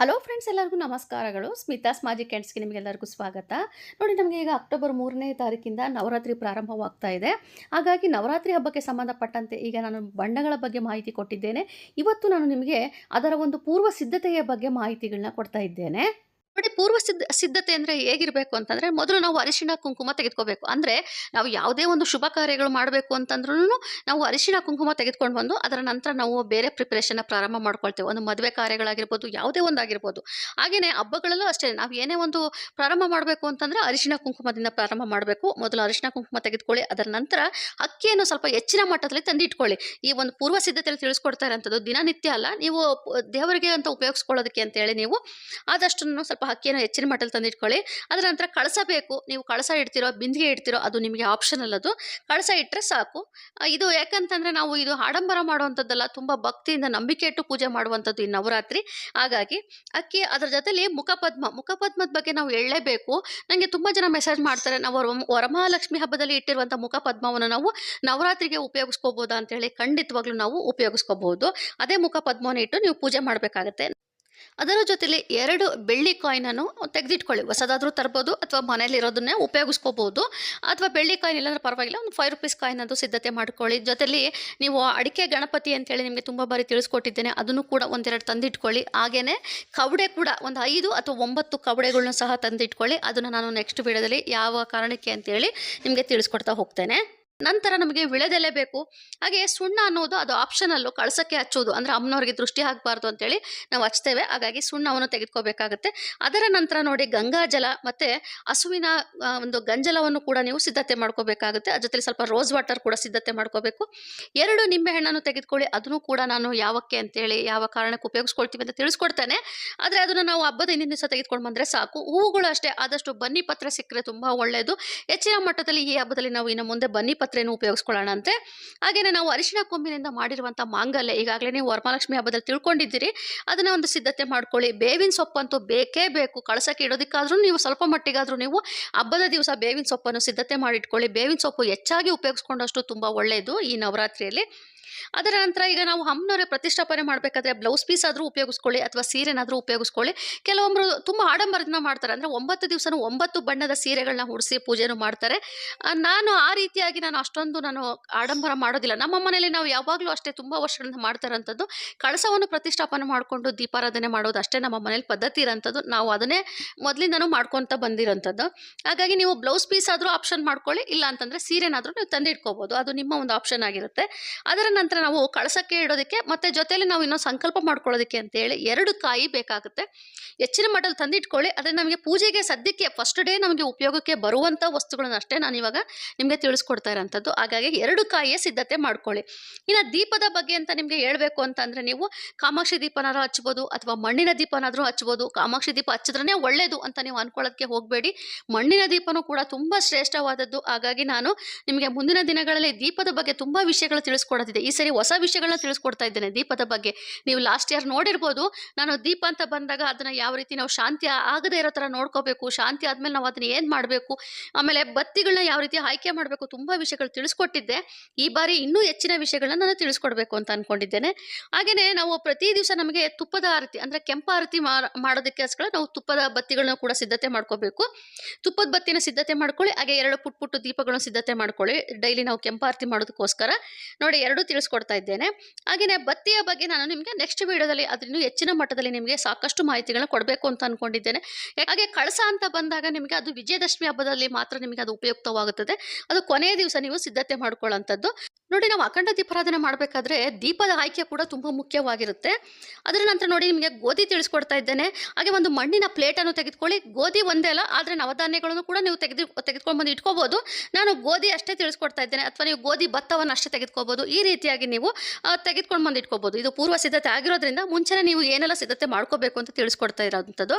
Hello friends ಎಲ್ಲರಿಗೂ ನಮಸ್ಕಾರಗಳು. Smitha's magic ಕ್ಯಾಂಡ್ಸ್ಗೆ ನಿಮಗೆಲ್ಲರಿಗೂ ಸ್ವಾಗತ. ನೋಡಿ, ನಮಗೆ ಈಗ ಅಕ್ಟೋಬರ್ ಮೂರನೇ ತಾರೀಕಿಂದ ನವರಾತ್ರಿ ಪ್ರಾರಂಭವಾಗ್ತಾ ಇದೆ. ಹಾಗಾಗಿ ನವರಾತ್ರಿ ಹಬ್ಬಕ್ಕೆ ಸಂಬಂಧಪಟ್ಟಂತೆ ಈಗ ನಾನು ಬಣ್ಣಗಳ ಬಗ್ಗೆ ಮಾಹಿತಿ ಕೊಟ್ಟಿದ್ದೇನೆ. ಇವತ್ತು ನಾನು ನಿಮಗೆ ಅದರ ಒಂದು ಪೂರ್ವ ಸಿದ್ಧತೆಯ ಬಗ್ಗೆ ಮಾಹಿತಿಗಳನ್ನ ಕೊಡ್ತಾ ಇದ್ದೇನೆ. ನೋಡಿ ಪೂರ್ವ ಸಿದ್ಧ, ಸಿದ್ಧತೆ ಅಂದರೆ ಹೇಗಿರಬೇಕು ಅಂತಂದರೆ ಮೊದಲು ನಾವು ಅರಿಶಿಣ ಕುಂಕುಮ ತೆಗೆದುಕೋಬೇಕು. ಅಂದರೆ ನಾವು ಯಾವುದೇ ಒಂದು ಶುಭ ಕಾರ್ಯಗಳು ಮಾಡಬೇಕು ಅಂತಂದ್ರೂ ನಾವು ಅರಿಶಿಣ ಕುಂಕುಮ ತೆಗೆದುಕೊಂಡು ಬಂದು ಅದರ ನಂತರ ನಾವು ಬೇರೆ ಪ್ರಿಪ್ರೇಷನ್ನ ಪ್ರಾರಂಭ ಮಾಡ್ಕೊಳ್ತೇವೆ. ಒಂದು ಮದುವೆ ಕಾರ್ಯಗಳಾಗಿರ್ಬೋದು, ಯಾವುದೇ ಒಂದು ಆಗಿರ್ಬೋದು ಹಾಗೆಯೇ ಹಬ್ಬಗಳಲ್ಲೂ ಅಷ್ಟೇ, ನಾವು ಏನೇ ಒಂದು ಪ್ರಾರಂಭ ಮಾಡಬೇಕು ಅಂತಂದರೆ ಅರಿಶಿಣ ಕುಂಕುಮದಿಂದ ಪ್ರಾರಂಭ ಮಾಡಬೇಕು. ಮೊದಲು ಅರಿಶಿಣ ಕುಂಕುಮ ತೆಗೆದುಕೊಳ್ಳಿ, ಅದರ ನಂತರ ಅಕ್ಕಿಯನ್ನು ಸ್ವಲ್ಪ ಹೆಚ್ಚಿನ ಮಟ್ಟದಲ್ಲಿ ತಂದಿಟ್ಕೊಳ್ಳಿ ಈ ಒಂದು ಪೂರ್ವ ಸಿದ್ಧತೆಯಲ್ಲಿ ತಿಳಿಸ್ಕೊಡ್ತಾ ಇರೋಂಥದ್ದು ದಿನನಿತ್ಯ ಅಲ್ಲ. ನೀವು ದೇವರಿಗೆ ಅಂತ ಉಪಯೋಗಿಸ್ಕೊಳ್ಳೋದಕ್ಕೆ ಅಂತೇಳಿ ನೀವು ಆದಷ್ಟು ಸ್ವಲ್ಪ ಅಕ್ಕಿಯನ್ನು ಹೆಚ್ಚಿನ ಮಟ್ಟದಲ್ಲಿ ತಂದಿಟ್ಕೊಳ್ಳಿ. ಅದರ ನಂತರ ಕಳಸಬೇಕು ನೀವು ಕಳಸ ಇಡ್ತಿರೋ, ಬಿಂದಿಗೆ ಇಡ್ತಿರೋ, ಅದು ನಿಮಗೆ ಆಪ್ಷನಲ್ ಅದು. ಕಳಸ ಇಟ್ಟರೆ ಸಾಕು. ಇದು ಯಾಕಂತಂದರೆ ನಾವು ಇದು ಆಡಂಬರ ಮಾಡುವಂಥದ್ದಲ್ಲ, ತುಂಬ ಭಕ್ತಿಯಿಂದ ನಂಬಿಕೆ ಇಟ್ಟು ಪೂಜೆ ಮಾಡುವಂಥದ್ದು ಈ ನವರಾತ್ರಿ. ಹಾಗಾಗಿ ಅಕ್ಕಿ ಅದರ ಜೊತೆಲಿ ಮುಖಪದ್ಮ. ಮುಖಪದ್ಮದ ಬಗ್ಗೆ ನಾವು ಹೇಳಲೇಬೇಕು. ನನಗೆ ತುಂಬ ಜನ ಮೆಸೇಜ್ ಮಾಡ್ತಾರೆ, ನಾವು ವರ- ವರಮಹಾಲಕ್ಷ್ಮಿ ಹಬ್ಬದಲ್ಲಿ ಇಟ್ಟಿರುವಂಥ ಮುಖಪದ್ಮವನ್ನು ನಾವು ನವರಾತ್ರಿಗೆ ಉಪಯೋಗಿಸ್ಕೋಬೋದಾ ಅಂತೇಳಿ ಖಂಡಿತವಾಗ್ಲೂ ನಾವು ಉಪಯೋಗಿಸ್ಕೋಬಹುದು. ಅದೇ ಮುಖಪದ್ಮವನ್ನು ಇಟ್ಟು ನೀವು ಪೂಜೆ ಮಾಡಬೇಕಾಗತ್ತೆ. ಅದರ ಜೊತೆಲಿ ಎರಡು ಬೆಳ್ಳಿ ಕಾಯಿನನ್ನು ತೆಗೆದಿಟ್ಕೊಳ್ಳಿ. ಹೊಸದಾದರೂ ತರ್ಬೋದು ಅಥವಾ ಮನೇಲಿರೋದನ್ನೇ ಉಪಯೋಗಿಸ್ಕೋಬೋದು. ಅಥವಾ ಬೆಳ್ಳಿ ಕಾಯಿನ್ ಇಲ್ಲಾಂದ್ರೆ ಪರವಾಗಿಲ್ಲ, ಒಂದು ಫೈವ್ ರುಪೀಸ್ ಕಾಯಿನ್ ಅದು ಸಿದ್ಧತೆ ಮಾಡ್ಕೊಳ್ಳಿ. ಜೊತೆಲಿ ನೀವು ಅಡಿಕೆ ಗಣಪತಿ ಅಂತೇಳಿ ನಿಮಗೆ ತುಂಬ ಬಾರಿ ತಿಳಿಸ್ಕೊಟ್ಟಿದ್ದೇನೆ. ಅದನ್ನು ಕೂಡ ಒಂದೆರಡು ತಂದಿಟ್ಕೊಳ್ಳಿ. ಹಾಗೆಯೇ ಕವಡೆ ಕೂಡ ಒಂದು ಐದು ಅಥವಾ ಒಂಬತ್ತು ಕವಡೆಗಳನ್ನ ಸಹ ತಂದಿಟ್ಕೊಳ್ಳಿ. ಅದನ್ನು ನಾನು ನೆಕ್ಸ್ಟ್ ವಿಡಿಯೋದಲ್ಲಿ ಯಾವ ಕಾರಣಕ್ಕೆ ಅಂತೇಳಿ ನಿಮಗೆ ತಿಳಿಸ್ಕೊಡ್ತಾ ಹೋಗ್ತೇನೆ. ನಂತರ ನಮಗೆ ವಿಳೆದೆಲೆ ಬೇಕು. ಹಾಗೆ ಸುಣ್ಣ ಅನ್ನೋದು ಅದು ಆಪ್ಷನಲ್ಲು ಕಳಸಕ್ಕೆ ಹಚ್ಚೋದು. ಅಂದರೆ ಅಮ್ಮನವ್ರಿಗೆ ದೃಷ್ಟಿ ಆಗಬಾರ್ದು ಅಂತೇಳಿ ನಾವು ಹಚ್ತೇವೆ. ಹಾಗಾಗಿ ಸುಣ್ಣವನ್ನು ತೆಗೆದುಕೋಬೇಕಾಗುತ್ತೆ. ಅದರ ನಂತರ ನೋಡಿ ಗಂಗಾಜಲ ಮತ್ತು ಹಸುವಿನ ಒಂದು ಗಂಜಲವನ್ನು ಕೂಡ ನೀವು ಸಿದ್ಧತೆ ಮಾಡ್ಕೋಬೇಕಾಗುತ್ತೆ. ಅದ್ರ ಜೊತೆಲಿ ಸ್ವಲ್ಪ ರೋಸ್ ವಾಟರ್ ಕೂಡ ಸಿದ್ಧತೆ ಮಾಡ್ಕೋಬೇಕು. ಎರಡು ನಿಂಬೆಹಣ್ಣನ್ನು ತೆಗೆದುಕೊಳ್ಳಿ. ಅದನ್ನು ಕೂಡ ನಾನು ಯಾವಕ್ಕೆ ಅಂತೇಳಿ, ಯಾವ ಕಾರಣಕ್ಕೆ ಉಪಯೋಗಿಸ್ಕೊಳ್ತೀವಿ ಅಂತ ತಿಳಿಸ್ಕೊಡ್ತೇನೆ. ಆದರೆ ಅದನ್ನು ನಾವು ಹಬ್ಬದ ಹಿಂದಿನ ದಿವಸ ತೆಗೆದುಕೊಂಡು ಬಂದರೆ ಸಾಕು. ಹೂವುಗಳು ಅಷ್ಟೇ ಆದಷ್ಟು ಬನ್ನಿ ಪತ್ರ ಸಿಕ್ಕರೆ ತುಂಬ ಒಳ್ಳೆಯದು ಹೆಚ್ಚಿನ ಮಟ್ಟದಲ್ಲಿ ಈ ಹಬ್ಬದಲ್ಲಿ ನಾವು ಇನ್ನು ಮುಂದೆ ಬನ್ನಿ ಪತ್ರೆಯನ್ನು ಉಪಯೋಗಿಸ್ಕೊಳ್ಳೋಣ ಅಂತೆ ಹಾಗೆಯೇ ನಾವು ಅರಿಶಿನ ಕೊಂಬಿನಿಂದ ಮಾಡಿರುವಂಥ ಮಾಂಗಲ್ಯ ಈಗಾಗಲೇ ನೀವು ವರಮಹಾಲಕ್ಷ್ಮಿ ಹಬ್ಬದಲ್ಲಿ ತಿಳ್ಕೊಂಡಿದ್ದೀರಿ. ಅದನ್ನು ಒಂದು ಸಿದ್ಧತೆ ಮಾಡ್ಕೊಳ್ಳಿ. ಬೇವಿನ ಸೊಪ್ಪಂತೂ ಬೇಕೇ ಬೇಕು. ಕಳಸಕ್ಕೆ ಇಡೋದಕ್ಕಾದ್ರೂ ನೀವು ಸ್ವಲ್ಪ ಮಟ್ಟಿಗಾದರೂ ನೀವು ಹಬ್ಬದ ದಿವಸ ಬೇವಿನ ಸೊಪ್ಪನ್ನು ಸಿದ್ಧತೆ ಮಾಡಿಟ್ಕೊಳ್ಳಿ. ಬೇವಿನ ಸೊಪ್ಪು ಹೆಚ್ಚಾಗಿ ಉಪಯೋಗಿಸ್ಕೊಂಡಷ್ಟು ತುಂಬ ಒಳ್ಳೆಯದು ಈ ನವರಾತ್ರಿಯಲ್ಲಿ. ಅದರ ನಂತರ ಈಗ ನಾವು ಅಮ್ಮನವರೇ ಪ್ರತಿಷ್ಠಾಪನೆ ಮಾಡಬೇಕಾದ್ರೆ ಬ್ಲೌಸ್ ಪೀಸ್ ಆದರೂ ಉಪಯೋಗಿಸ್ಕೊಳ್ಳಿ ಅಥವಾ ಸೀರೆನಾದರೂ ಉಪಯೋಗಿಸ್ಕೊಳ್ಳಿ. ಕೆಲವೊಬ್ಬರು ತುಂಬ ಆಡಂಬರದಿಂದ ಮಾಡ್ತಾರೆ. ಅಂದರೆ ಒಂಬತ್ತು ದಿವಸನೂ ಒಂಬತ್ತು ಬಣ್ಣದ ಸೀರೆಗಳನ್ನ ಹುಡಿಸಿ ಪೂಜೆನೂ ಮಾಡ್ತಾರೆ. ನಾನು ಆ ರೀತಿಯಾಗಿ ನಾನು ಅಷ್ಟೊಂದು ನಾನು ಆಡಂಬರ ಮಾಡೋದಿಲ್ಲ. ನಮ್ಮ ಮನೆಯಲ್ಲಿ ನಾವು ಯಾವಾಗಲೂ ಅಷ್ಟೇ ತುಂಬ ವರ್ಷಗಳಿಂದ ಮಾಡ್ತಾರಂಥದ್ದು. ಕಳಸವನ್ನು ಪ್ರತಿಷ್ಠಾಪನೆ ಮಾಡಿಕೊಂಡು ದೀಪಾರಾಧನೆ ಮಾಡೋದು ಅಷ್ಟೇ ನಮ್ಮ ಮನೇಲಿ ಪದ್ಧತಿ ಇರೋಂಥದ್ದು. ನಾವು ಅದನ್ನೇ ಮೊದಲಿಂದನೂ ಮಾಡ್ಕೊತ ಬಂದಿರೋಂಥದ್ದು. ಹಾಗಾಗಿ ನೀವು ಬ್ಲೌಸ್ ಪೀಸ್ ಆದರೂ ಆಪ್ಷನ್ ಮಾಡ್ಕೊಳ್ಳಿ. ಇಲ್ಲ ಅಂತಂದರೆ ಸೀರೆನಾದರೂ ನೀವು ತಂದಿಟ್ಕೋಬೋದು. ಅದು ನಿಮ್ಮ ಒಂದು ಆಪ್ಷನ್ ಆಗಿರುತ್ತೆ. ಅದರ ನಂತರ ನಾವು ಕಳಸಕ್ಕೆ ಇಡೋದಕ್ಕೆ ಮತ್ತು ಜೊತೆಯಲ್ಲಿ ನಾವು ಇನ್ನೊಂದು ಸಂಕಲ್ಪ ಮಾಡ್ಕೊಳ್ಳೋದಕ್ಕೆ ಅಂತೇಳಿ ಎರಡು ಕಾಯಿ ಬೇಕಾಗುತ್ತೆ. ಹೆಚ್ಚಿನ ಮಟ್ಟದಲ್ಲಿ ತಂದಿಟ್ಕೊಳ್ಳಿ. ಆದರೆ ನಮಗೆ ಪೂಜೆಗೆ ಸದ್ಯಕ್ಕೆ ಫಸ್ಟ್ ಡೇ ನಮಗೆ ಉಪಯೋಗಕ್ಕೆ ಬರುವಂಥ ವಸ್ತುಗಳನ್ನ ಅಷ್ಟೇ ನಾನು ಇವಾಗ ನಿಮಗೆ ತಿಳಿಸ್ಕೊಡ್ತಾ ಇರೋಂಥದ್ದು. ಹಾಗಾಗಿ ಎರಡು ಕಾಯಿಯ ಸಿದ್ಧತೆ ಮಾಡ್ಕೊಳ್ಳಿ. ಇನ್ನು ದೀಪದ ಬಗ್ಗೆ ಅಂತ ನಿಮಗೆ ಹೇಳಬೇಕು ಅಂತಂದರೆ ನೀವು ಕಾಮಾಕ್ಷಿ ದೀಪನಾದರೂ ಹಚ್ಬೋದು ಅಥವಾ ಮಣ್ಣಿನ ದೀಪನಾದರೂ ಹಚ್ಬೋದು. ಕಾಮಾಕ್ಷಿ ದೀಪ ಹಚ್ಚಿದ್ರೇ ಒಳ್ಳೆಯದು ಅಂತ ನೀವು ಅಂದ್ಕೊಳ್ಳೋದಕ್ಕೆ ಹೋಗಬೇಡಿ. ಮಣ್ಣಿನ ದೀಪನೂ ಕೂಡ ತುಂಬ ಶ್ರೇಷ್ಠವಾದದ್ದು. ಹಾಗಾಗಿ ನಾನು ನಿಮಗೆ ಮುಂದಿನ ದಿನಗಳಲ್ಲಿ ದೀಪದ ಬಗ್ಗೆ ತುಂಬ ವಿಷಯಗಳು ತಿಳಿಸ್ಕೊಡೋದಿದೆ. ಈ ಸರಿ ಹೊಸ ವಿಷಯಗಳನ್ನ ತಿಳಿಸ್ಕೊಡ್ತಾ ಇದ್ದೇನೆ ದೀಪದ ಬಗ್ಗೆ. ನೀವು ಲಾಸ್ಟ್ ಇಯರ್ ನೋಡಿರ್ಬೋದು, ನಾನು ದೀಪ ಅಂತ ಬಂದಾಗ ಅದನ್ನು ಯಾವ ರೀತಿ ನಾವು ಶಾಂತಿ ಆಗದೇ ಇರೋ ಥರ ನೋಡ್ಕೋಬೇಕು, ಶಾಂತಿ ಆದಮೇಲೆ ನಾವು ಅದನ್ನ ಏನು ಮಾಡಬೇಕು, ಆಮೇಲೆ ಬತ್ತಿಗಳನ್ನ ಯಾವ ರೀತಿ ಆಯ್ಕೆ ಮಾಡಬೇಕು ತುಂಬ ವಿಷಯಗಳು ತಿಳಿಸ್ಕೊಟ್ಟಿದ್ದೆ. ಈ ಬಾರಿ ಇನ್ನೂ ಹೆಚ್ಚಿನ ವಿಷಯಗಳನ್ನ ನಾನು ತಿಳಿಸ್ಕೊಡ್ಬೇಕು ಅಂತ ಅಂದ್ಕೊಂಡಿದ್ದೇನೆ ಹಾಗೆಯೇ ನಾವು ಪ್ರತಿ ದಿವಸ ನಮಗೆ ತುಪ್ಪದ ಆರತಿ ಅಂದರೆ ಕೆಂಪ ಆರತಿ ಮಾಡೋದಕ್ಕೆ ನಾವು ತುಪ್ಪದ ಬತ್ತಿಗಳನ್ನ ಕೂಡ ಸಿದ್ಧತೆ ಮಾಡ್ಕೋಬೇಕು. ತುಪ್ಪದ ಬತ್ತಿನ ಸಿದ್ಧತೆ ಮಾಡ್ಕೊಳ್ಳಿ, ಹಾಗೆ ಎರಡು ಪುಟ್ ಪುಟ್ಟು ದೀಪಗಳನ್ನು ಸಿದ್ಧತೆ ಮಾಡ್ಕೊಳ್ಳಿ. ಡೈಲಿ ನಾವು ಕೆಂಪ ಆರತಿ ಮಾಡೋದಕ್ಕೋಸ್ಕರ. ನೋಡಿ, ಎರಡೂ ತಿಳಿಸ್ಕೊಡ್ತಾ ಇದ್ದೇನೆ ಹಾಗೆಯೇ ಬತ್ತಿಯ ಬಗ್ಗೆ ನಾನು ನಿಮಗೆ ನೆಕ್ಸ್ಟ್ ವೀಡಿಯೋದಲ್ಲಿ ಅದನ್ನು ಹೆಚ್ಚಿನ ಮಟ್ಟದಲ್ಲಿ ನಿಮಗೆ ಸಾಕಷ್ಟು ಮಾಹಿತಿಗಳನ್ನ ಕೊಡಬೇಕು ಅಂತ ಅಂದ್ಕೊಂಡಿದ್ದೇನೆ ಹಾಗೆ ಕಳಸ ಅಂತ ಬಂದಾಗ ನಿಮಗೆ ಅದು ವಿಜಯದಶಮಿ ಹಬ್ಬದಲ್ಲಿ ಮಾತ್ರ ನಿಮಗೆ ಅದು ಉಪಯುಕ್ತವಾಗುತ್ತದೆ. ಅದು ಕೊನೆಯ ದಿವಸ ನೀವು ಸಿದ್ಧತೆ ಮಾಡ್ಕೊಳ್ಳೋಂಥದ್ದು ನೋಡಿ ನಾವು ಅಖಂಡ ದೀಪಾರಾಧನೆ ಮಾಡಬೇಕಾದ್ರೆ ದೀಪದ ಆಯ್ಕೆ ಕೂಡ ತುಂಬ ಮುಖ್ಯವಾಗಿರುತ್ತೆ. ಅದರ ನಂತರ ನೋಡಿ ನಿಮಗೆ ಗೋಧಿ ತಿಳಿಸ್ಕೊಡ್ತಾ ಇದ್ದೇನೆ ಹಾಗೆ ಒಂದು ಮಣ್ಣಿನ ಪ್ಲೇಟನ್ನು ತೆಗೆದುಕೊಳ್ಳಿ. ಗೋಧಿ ಒಂದೇ ಅಲ್ಲ, ಆದರೆ ನವಧಾನ್ಯಗಳನ್ನು ಕೂಡ ನೀವು ತೆಗೆದು, ತೆಗೆದುಕೊಂಡು ಬಂದು ಇಟ್ಕೋಬೋದು. ನಾನು ಗೋಧಿ ಅಷ್ಟೇ ತಿಳಿಸ್ಕೊಡ್ತಾ ಇದ್ದೇನೆ ಅಥವಾ ನೀವು ಗೋಧಿ ಭತ್ತವನ್ನು ಅಷ್ಟೇ ತೆಗೆದುಕೋಬೋದು. ಈ ರೀತಿಯಾಗಿ ನೀವು ತೆಗೆದುಕೊಂಡು ಬಂದು ಇಟ್ಕೋಬೋದು ಇದು ಪೂರ್ವ ಸಿದ್ಧತೆ ಆಗಿರೋದ್ರಿಂದ ಮುಂಚೆನೇ ನೀವು ಏನೆಲ್ಲ ಸಿದ್ಧತೆ ಮಾಡ್ಕೋಬೇಕು ಅಂತ ತಿಳಿಸ್ಕೊಡ್ತಾ ಇರೋವಂಥದ್ದು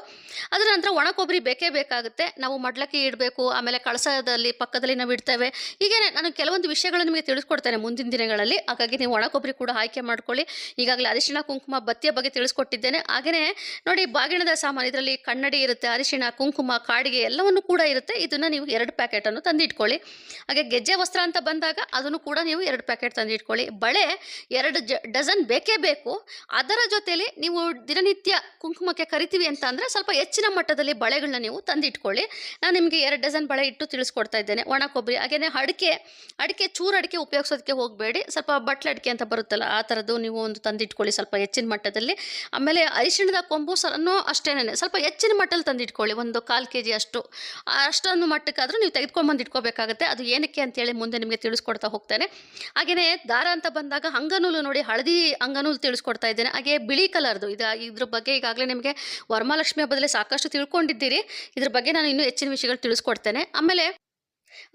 ಅದರ ನಂತರ ಒಣ ಕೊಬ್ಬರಿ ಬೇಕೇ ಬೇಕಾಗುತ್ತೆ. ನಾವು ಮಡ್ಲಕ್ಕಿ ಇಡಬೇಕು, ಆಮೇಲೆ ಕಳಸದಲ್ಲಿ, ಪಕ್ಕದಲ್ಲಿ ನಾವು ಇಡ್ತೇವೆ. ಹೀಗೆ ನಾನು ಕೆಲವೊಂದು ವಿಷಯಗಳು ನಿಮಗೆ ತಿಳಿಸ್ಕೊಡ್ತೇನೆ ಮುಂದಿನ ದಿನಗಳಲ್ಲಿ. ಹಾಗಾಗಿ ನೀವು ಒಣ ಕೊಬ್ಬರಿ ಕೂಡ ಆಯ್ಕೆ ಮಾಡ್ಕೊಳ್ಳಿ. ಈಗಾಗಲೇ ಅರಿಶಿಣ, ಕುಂಕುಮ, ಬತ್ತಿಯ ಬಗ್ಗೆ ತಿಳಿಸ್ಕೊಟ್ಟಿದ್ದೇನೆ. ಹಾಗೆಯೇ ನೋಡಿ, ಬಾಗಿಣದ ಸಾಮಾನು, ಇದರಲ್ಲಿ ಕನ್ನಡಿ ಇರುತ್ತೆ, ಅರಿಶಿಣ, ಕುಂಕುಮ, ಕಾಡಿಗೆ ಎಲ್ಲವನ್ನು ಕೂಡ ಇರುತ್ತೆ. ಇದನ್ನು ನೀವು ಎರಡು ಪ್ಯಾಕೆಟನ್ನು ತಂದಿಟ್ಕೊಳ್ಳಿ. ಹಾಗೆ ಗೆಜ್ಜೆ ವಸ್ತ್ರ ಅಂತ ಬಂದಾಗ ಅದನ್ನು ಕೂಡ ನೀವು ಎರಡು ಪ್ಯಾಕೆಟ್ ತಂದಿಟ್ಕೊಳ್ಳಿ. ಬಳೆ ಎರಡು ಜ, ಡಜನ್ ಬೇಕೇ ಬೇಕು. ಅದರ ಜೊತೆಯಲ್ಲಿ ನೀವು ದಿನನಿತ್ಯ ಕುಂಕುಮಕ್ಕೆ ಕರಿತೀವಿ ಅಂತ ಅಂದರೆ ಸ್ವಲ್ಪ ಹೆಚ್ಚಿನ ಮಟ್ಟದಲ್ಲಿ ಬಳೆಗಳನ್ನ ನೀವು ತಂದಿಟ್ಕೊಳ್ಳಿ. ನಾನು ನಿಮಗೆ ಎರಡು ಡಜನ್ ಬಳೆ ಇಟ್ಟು ತಿಳಿಸ್ಕೊಡ್ತಾ ಇದ್ದೇನೆ. ಒಣ ಕೊಬ್ಬರಿ ಹಾಗೆಯೇ ಅಡಿಕೆ ಅಡಿಕೆ ಚೂರು ಅಡಿಕೆ ಉಪಯೋಗಿಸೋದಕ್ಕೆ ಹೋಗಬೇಡಿ. ಸ್ವಲ್ಪ ಬಟ್ಲ ಅಡಿಕೆ ಅಂತ ಬರುತ್ತಲ್ಲ, ಆ ಥರದ್ದು ನೀವು ಒಂದು ತಂದಿಟ್ಕೊಳ್ಳಿ ಸ್ವಲ್ಪ ಹೆಚ್ಚಿನ ಮಟ್ಟದಲ್ಲಿ. ಆಮೇಲೆ ಅರಿಶಿಣದ ಕೊಂಬು ಸರನೂ ಅಷ್ಟೇನೆ ಸ್ವಲ್ಪ ಹೆಚ್ಚಿನ ಮಟ್ಟದಲ್ಲಿ ತಂದಿಟ್ಕೊಳ್ಳಿ, ಒಂದು ಕಾಲು ಕೆ ಜಿ ಅಷ್ಟು. ಅಷ್ಟೊಂದು ಮಟ್ಟಕ್ಕಾದರೂ ನೀವು ತೆಗೆದುಕೊಂಡ್ಬಂದು ಇಟ್ಕೋಬೇಕಾಗುತ್ತೆ. ಅದು ಏನಕ್ಕೆ ಅಂತೇಳಿ ಮುಂದೆ ನಿಮಗೆ ತಿಳಿಸ್ಕೊಡ್ತಾ ಹೋಗ್ತೇನೆ. ಹಾಗೆಯೇ ದಾರ ಅಂತ ಬಂದಾಗ ಅಂಗನೂಲು ನೋಡಿ ಹಳದಿ ಅಂಗನೂಲು ತಿಳಿಸ್ಕೊಡ್ತಾ ಇದ್ದೇನೆ. ಹಾಗೆ ಬಿಳಿ ಕಲರ್ದು. ಇದು ಇದ್ರ ಬಗ್ಗೆ ಈಗಾಗಲೇ ನಿಮಗೆ ವರಮಹಾಲಕ್ಷ್ಮಿ ಹಬ್ಬದಲ್ಲಿ ಸಾಕಷ್ಟು ತಿಳ್ಕೊಂಡಿದ್ದೀರಿ. ಇದ್ರ ಬಗ್ಗೆ ನಾನು ಇನ್ನೂ ಹೆಚ್ಚಿನ ವಿಷಯಗಳು ತಿಳಿಸ್ಕೊಡ್ತೇನೆ. ಆಮೇಲೆ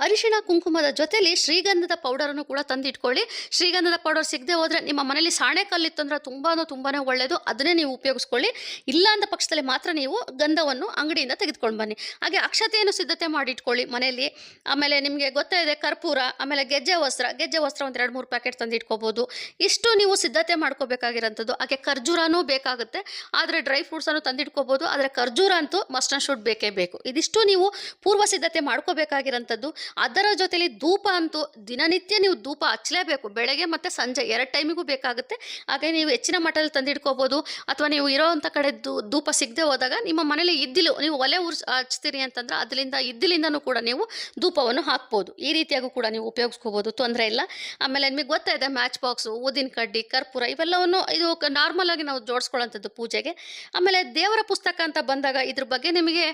ಅರಿಶಿಣ ಕುಂಕುಮದ ಜೊತೆಲಿ ಶ್ರೀಗಂಧದ ಪೌಡರನ್ನು ಕೂಡ ತಂದಿಟ್ಕೊಳ್ಳಿ. ಶ್ರೀಗಂಧದ ಪೌಡರ್ ಸಿಗದೆ ಹೋದರೆ ನಿಮ್ಮ ಮನೇಲಿ ಸಾಣೆ ಕಲ್ಲಿತ್ತು ಅಂದರೆ ತುಂಬಾ ತುಂಬಾ ಒಳ್ಳೆಯದು ಅದನ್ನೇ ನೀವು ಉಪಯೋಗಿಸ್ಕೊಳ್ಳಿ. ಇಲ್ಲ ಅಂದ ಪಕ್ಷದಲ್ಲಿ ಮಾತ್ರ ನೀವು ಗಂಧವನ್ನು ಅಂಗಡಿಯಿಂದ ತೆಗೆದುಕೊಂಡು ಬನ್ನಿ. ಹಾಗೆ ಅಕ್ಷತೆಯನ್ನು ಸಿದ್ಧತೆ ಮಾಡಿಟ್ಕೊಳ್ಳಿ ಮನೆಯಲ್ಲಿ ಆಮೇಲೆ ನಿಮಗೆ ಗೊತ್ತೇ ಇದೆ, ಕರ್ಪೂರ, ಆಮೇಲೆ ಗೆಜ್ಜೆ ವಸ್ತ್ರ. ಗೆಜ್ಜೆ ವಸ್ತ್ರ ಒಂದು ಎರಡು ಮೂರು ಪ್ಯಾಕೆಟ್ ತಂದಿಟ್ಕೋಬೋದು. ಇಷ್ಟು ನೀವು ಸಿದ್ಧತೆ ಮಾಡ್ಕೋಬೇಕಾಗಿರೋಂಥದ್ದು. ಹಾಗೆ ಖರ್ಜೂರನೂ ಬೇಕಾಗುತ್ತೆ. ಆದರೆ ಡ್ರೈ ಫ್ರೂಟ್ಸನ್ನು ತಂದಿಟ್ಕೋಬೋದು. ಆದರೆ ಖರ್ಜೂರ ಅಂತೂ ಮಸ್ಟ್ ಆ್ಯಂಡ್ ಶುಡ್ ಬೇಕೇ ಬೇಕು. ಇದಿಷ್ಟು ನೀವು ಪೂರ್ವ ಸಿದ್ಧತೆ ಮಾಡ್ಕೋಬೇಕಾಗಿರೋಂಥದ್ದು. ಅದರ ಜೊತೆಲಿ ಧೂಪ ಅಂತೂ ದಿನನಿತ್ಯ ನೀವು ಧೂಪ ಹಚ್ಚಲೇಬೇಕು. ಬೆಳಗ್ಗೆ ಮತ್ತು ಸಂಜೆ ಎರಡು ಟೈಮಿಗೂ ಬೇಕಾಗುತ್ತೆ. ಹಾಗೆ ನೀವು ಹೆಚ್ಚಿನ ಮಟ್ಟದಲ್ಲಿ ತಂದಿಟ್ಕೋಬೋದು. ಅಥವಾ ನೀವು ಇರೋವಂಥ ಕಡೆ ಧೂಪ ಸಿಗದೆ ಹೋದಾಗ ನಿಮ್ಮ ಮನೇಲಿ ಇದ್ದಿಲು, ನೀವು ಒಲೆ ಉರ್ಸ್, ಹಚ್ತೀರಿ ಅಂತಂದ್ರೆ ಅದರಿಂದ, ಇದ್ದಿಲಿಂದನೂ ಕೂಡ ನೀವು ಧೂಪವನ್ನು ಹಾಕ್ಬೋದು. ಈ ರೀತಿಯಾಗೂ ಕೂಡ ನೀವು ಉಪಯೋಗಿಸ್ಕೋಬೋದು. ತೊಂದರೆ ಇಲ್ಲ. ಆಮೇಲೆ ನಿಮಗೆ ಗೊತ್ತಾಯಿದೆ ಮ್ಯಾಚ್ ಬಾಕ್ಸು ಊದಿನ ಕಡ್ಡಿ, ಕರ್ಪೂರ ಇವೆಲ್ಲವನ್ನು ಇದು ನಾರ್ಮಲ್ ಆಗಿ ನಾವು ಜೋಡಿಸ್ಕೊಳ್ಳೋಂಥದ್ದು ಪೂಜೆಗೆ. ಆಮೇಲೆ ದೇವರ ಪುಸ್ತಕ ಅಂತ ಬಂದಾಗ ಇದ್ರ ಬಗ್ಗೆ ನಿಮಗೆ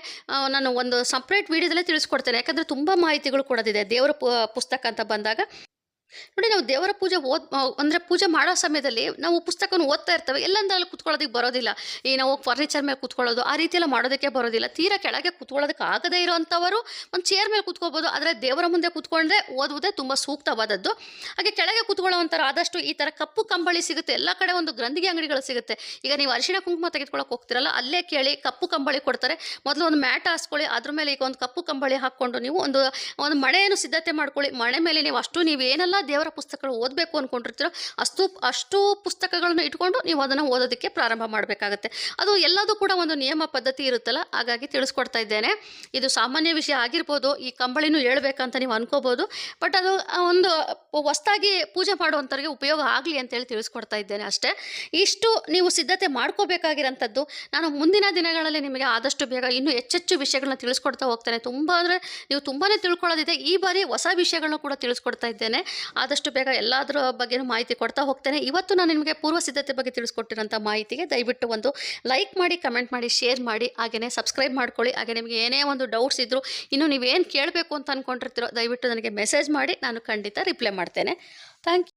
ನಾನು ಒಂದು ಸಪ್ರೇಟ್ ವಿಡಿಯೋದಲ್ಲೇ ತಿಳಿಸ್ಕೊಡ್ತೇನೆ. ಯಾಕಂದರೆ ತುಂಬ ಮಾಹಿತಿಗಳು ಕೊಡೋದಿದೆ ದೇವರ ಪುಸ್ತಕ ಅಂತ ಬಂದಾಗ ನೋಡಿ ನಾವು ದೇವರ ಪೂಜೆ ಓದ್ ಅಂದರೆ ಪೂಜೆ ಮಾಡೋ ಸಮಯದಲ್ಲಿ ನಾವು ಪುಸ್ತಕವನ್ನು ಓದ್ತಾ ಇರ್ತೇವೆ. ಎಲ್ಲಂದ್ರಲ್ಲಿ ಕುತ್ಕೊಳ್ಳೋದಕ್ಕೆ ಬರೋದಿಲ್ಲ. ಈ ನಾವು ಫರ್ನಿಚರ್ ಮೇಲೆ ಕುತ್ಕೊಳ್ಳೋದು, ಆ ರೀತಿಯೆಲ್ಲ ಮಾಡೋದಕ್ಕೆ ಬರೋದಿಲ್ಲ. ತೀರಾ ಕೆಳಗೆ ಕುತ್ಕೊಳ್ಳೋದಕ್ಕೆ ಆಗದೇ ಇರೋವಂಥವರು ಒಂದು ಚೇರ್ ಮೇಲೆ ಕುತ್ಕೋಬೋದು. ಆದರೆ ದೇವರ ಮುಂದೆ ಕುತ್ಕೊಂಡ್ರೆ ಓದುವುದೇ ತುಂಬ ಸೂಕ್ತವಾದದ್ದು. ಹಾಗೆ ಕೆಳಗೆ ಕುತ್ಕೊಳ್ಳೋವಂಥರ ಆದಷ್ಟು ಈ ಥರ ಕಪ್ಪು ಕಂಬಳಿ ಸಿಗುತ್ತೆ. ಎಲ್ಲ ಕಡೆ ಒಂದು ಗ್ರಂಥಿಗೆ ಅಂಗಡಿಗಳು ಸಿಗುತ್ತೆ. ಈಗ ನೀವು ಅರಿಶಿಣ ಕುಂಕುಮ ತೆಗೆದುಕೊಳ್ಳೋಕೆ ಹೋಗ್ತಿರಲ್ಲ, ಅಲ್ಲೇ ಕೇಳಿ ಕಪ್ಪು ಕಂಬಳಿ ಕೊಡ್ತಾರೆ. ಮೊದಲು ಒಂದು ಮ್ಯಾಟ್ ಹಾಸ್ಕೊಳ್ಳಿ, ಅದ್ರ ಮೇಲೆ ಈಗ ಒಂದು ಕಪ್ಪು ಕಂಬಳಿ ಹಾಕ್ಕೊಂಡು ನೀವು ಒಂದು ಒಂದು ಮಳೆಯನ್ನು ಸಿದ್ಧತೆ ಮಾಡ್ಕೊಳ್ಳಿ. ಮಳೆ ಮೇಲೆ ನೀವು ಅಷ್ಟು ನೀವು ಏನೆಲ್ಲ ದೇವರ ಪುಸ್ತಕಗಳು ಓದಬೇಕು ಅಂದ್ಕೊಂಡಿರ್ತೀರೋ ಅಷ್ಟು ಅಷ್ಟು ಪುಸ್ತಕಗಳನ್ನು ಇಟ್ಕೊಂಡು ನೀವು ಅದನ್ನು ಓದೋದಕ್ಕೆ ಪ್ರಾರಂಭ ಮಾಡಬೇಕಾಗತ್ತೆ. ಅದು ಎಲ್ಲದೂ ಕೂಡ ಒಂದು ನಿಯಮ ಪದ್ಧತಿ ಇರುತ್ತಲ್ಲ, ಹಾಗಾಗಿ ತಿಳಿಸ್ಕೊಡ್ತಾ ಇದ್ದೇನೆ. ಇದು ಸಾಮಾನ್ಯ ವಿಷಯ ಆಗಿರ್ಬೋದು, ಈ ಕಂಬಳಿನೂ ಹೇಳ್ಬೇಕಂತ ನೀವು ಅನ್ಕೋಬೋದು, ಬಟ್ ಅದು ಒಂದು ಹೊಸ್ದಾಗಿ ಪೂಜೆ ಮಾಡುವಂಥವ್ರಿಗೆ ಉಪಯೋಗ ಆಗಲಿ ಅಂತೇಳಿ ತಿಳಿಸ್ಕೊಡ್ತಾ ಇದ್ದೇನೆ ಅಷ್ಟೇ. ಇಷ್ಟು ನೀವು ಸಿದ್ಧತೆ ಮಾಡ್ಕೋಬೇಕಾಗಿರೋಂಥದ್ದು, ನಾನು ಮುಂದಿನ ದಿನಗಳಲ್ಲಿ ನಿಮಗೆ ಆದಷ್ಟು ಬೇಗ ಇನ್ನೂ ಹೆಚ್ಚೆಚ್ಚು ವಿಷಯಗಳನ್ನ ತಿಳಿಸ್ಕೊಡ್ತಾ ಹೋಗ್ತೇನೆ. ತುಂಬ ಅಂದರೆ ನೀವು ತುಂಬಾ ತಿಳ್ಕೊಳ್ಳೋದಿದೆ. ಈ ಬಾರಿ ಹೊಸ ವಿಷಯಗಳನ್ನ ಕೂಡ ತಿಳಿಸ್ಕೊಡ್ತಾ ಇದ್ದೇನೆ. ಆದಷ್ಟು ಬೇಗ ಎಲ್ಲದರ ಬಗ್ಗೆ ಮಾಹಿತಿ ಕೊಡ್ತಾ ಹೋಗ್ತೇನೆ. ಇವತ್ತು ನಾನು ನಿಮಗೆ ಪೂರ್ವ ಸಿದ್ಧತೆ ಬಗ್ಗೆ ತಿಳಿಸ್ಕೊಟ್ಟಿರೋಂಥ ಮಾಹಿತಿಗೆ ದಯವಿಟ್ಟು ಒಂದು ಲೈಕ್ ಮಾಡಿ, ಕಮೆಂಟ್ ಮಾಡಿ, ಶೇರ್ ಮಾಡಿ, ಹಾಗೆಯೇ ಸಬ್ಸ್ಕ್ರೈಬ್ ಮಾಡ್ಕೊಳ್ಳಿ. ಹಾಗೆ ನಿಮಗೆ ಏನೇ ಒಂದು ಡೌಟ್ಸ್ ಇದ್ದರೂ ಇನ್ನು ನೀವೇನು ಕೇಳಬೇಕು ಅಂತ ಅಂದ್ಕೊಂಡಿರ್ತೀರೋ ದಯವಿಟ್ಟು ನನಗೆ ಮೆಸೇಜ್ ಮಾಡಿ, ನಾನು ಖಂಡಿತ ರಿಪ್ಲೈ ಮಾಡ್ತೇನೆ. Thank you.